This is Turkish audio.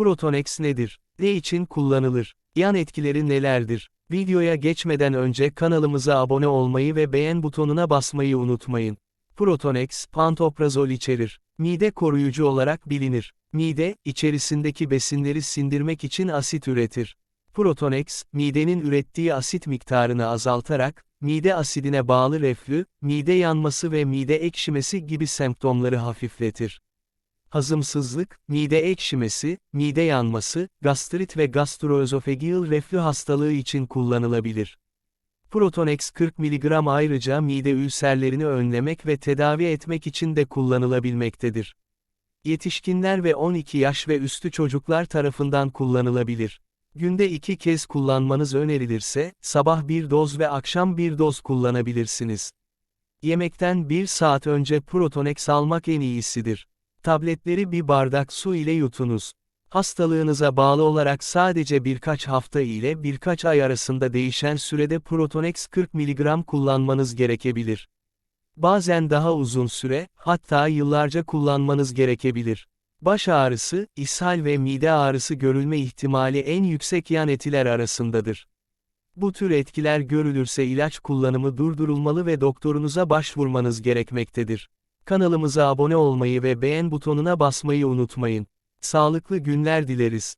Protonex nedir? Ne için kullanılır? Yan etkileri nelerdir? Videoya geçmeden önce kanalımıza abone olmayı ve beğen butonuna basmayı unutmayın. Protonex, pantoprazol içerir. Mide koruyucu olarak bilinir. Mide, içerisindeki besinleri sindirmek için asit üretir. Protonex, midenin ürettiği asit miktarını azaltarak, mide asidine bağlı reflü, mide yanması ve mide ekşimesi gibi semptomları hafifletir. Hazımsızlık, mide ekşimesi, mide yanması, gastrit ve gastroözofageal reflü hastalığı için kullanılabilir. Protonex 40 mg ayrıca mide ülserlerini önlemek ve tedavi etmek için de kullanılabilmektedir. Yetişkinler ve 12 yaş ve üstü çocuklar tarafından kullanılabilir. Günde iki kez kullanmanız önerilirse, sabah bir doz ve akşam bir doz kullanabilirsiniz. Yemekten bir saat önce Protonex almak en iyisidir. Tabletleri bir bardak su ile yutunuz. Hastalığınıza bağlı olarak sadece birkaç hafta ile birkaç ay arasında değişen sürede Protonex 40 mg kullanmanız gerekebilir. Bazen daha uzun süre, hatta yıllarca kullanmanız gerekebilir. Baş ağrısı, ishal ve mide ağrısı görülme ihtimali en yüksek yan etiler arasındadır. Bu tür etkiler görülürse ilaç kullanımı durdurulmalı ve doktorunuza başvurmanız gerekmektedir. Kanalımıza abone olmayı ve beğen butonuna basmayı unutmayın. Sağlıklı günler dileriz.